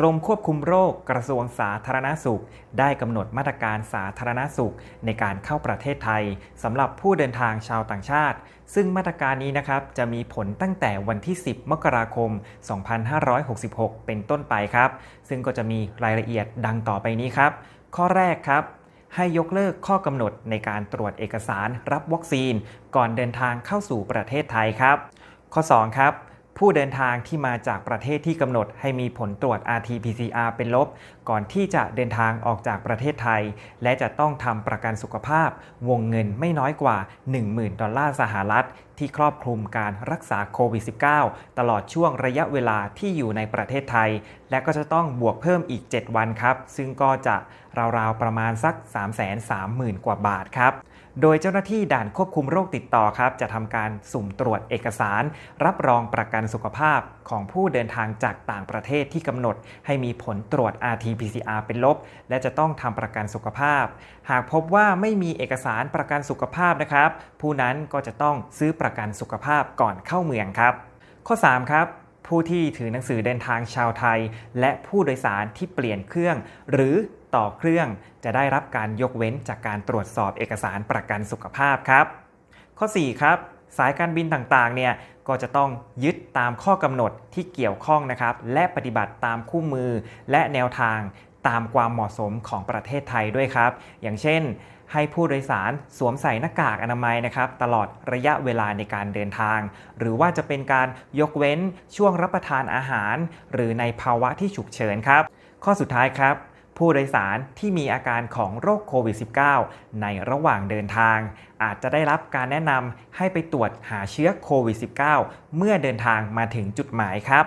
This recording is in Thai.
กรมควบคุมโรคกระทรวงสาธารณสุข ได้กำหนดมาตรการสาธารณสุข ในการเข้าประเทศไทยสำหรับผู้เดินทางชาวต่างชาติ ซึ่งมาตรการนี้นะครับจะมีผลตั้งแต่วันที่ 10 มกราคม 2566 เป็นต้นไปครับ ซึ่งก็จะมีรายละเอียดดังต่อไปนี้ครับ ข้อแรกครับให้ยกเลิกข้อกำหนดในการตรวจเอกสารรับวัคซีน ก่อนเดินทางเข้าสู่ประเทศไทยครับ ข้อ 2 ครับ ผู้เดินทางที่มาจากประเทศที่กำหนดให้มีผลตรวจ RT-PCR เป็นลบ ก่อนที่จะเดินทางออกจากประเทศไทย และจะต้องทำประกันสุขภาพ วงเงินไม่น้อยกว่า 10,000 ดอลลาร์สหรัฐ ที่ครอบคลุมการรักษาโควิด -19 ตลอดช่วงระยะเวลาที่อยู่ในประเทศไทย และก็จะต้องบวกเพิ่มอีก 7 วันครับ ซึ่งก็จะราวๆประมาณสัก 330,000 กว่าบาทครับ โดยเจ้าหน้าที่ด่านควบคุมโรคติดต่อครับ จะทำการสุ่มตรวจเอกสาร รับรองประกันสุขภาพของผู้เดินทางจากต่างประเทศที่กำหนด ให้มีผลตรวจ RT-PCR เป็นลบ และจะต้องทำประกันสุขภาพ หากพบว่าไม่มีเอกสารประกันสุขภาพนะครับ ผู้นั้นก็จะต้องซื้อประกันสุขภาพก่อนเข้าเมืองครับ ข้อ 3 ครับผู้ที่ถือหนังสือเดินทางชาวไทย และผู้โดยสารที่เปลี่ยนเครื่อง หรือ ต่อเครื่องจะได้รับการยกเว้นจากการตรวจสอบเอกสารประกันสุขภาพครับ ข้อ 4 ครับ สายการบินต่างๆ เนี่ยก็จะต้องยึดตามข้อกำหนดที่เกี่ยวข้องนะครับ และปฏิบัติตามคู่มือและแนวทางตามความเหมาะสมของประเทศไทยด้วยครับ อย่างเช่น ให้ผู้โดยสารสวมใส่หน้ากากอนามัยนะครับ ตลอดระยะเวลาในการเดินทาง หรือว่าจะเป็นการยกเว้นช่วงรับประทานอาหาร หรือในภาวะที่ฉุกเฉินครับ ข้อสุดท้ายครับ ผู้โดยสารที่มีอาการของโรคโควิด -19 ในระหว่างเดินทาง อาจจะได้รับการแนะนำให้ไปตรวจหาเชื้อโควิด -19 เมื่อเดินทางมาถึงจุดหมายครับ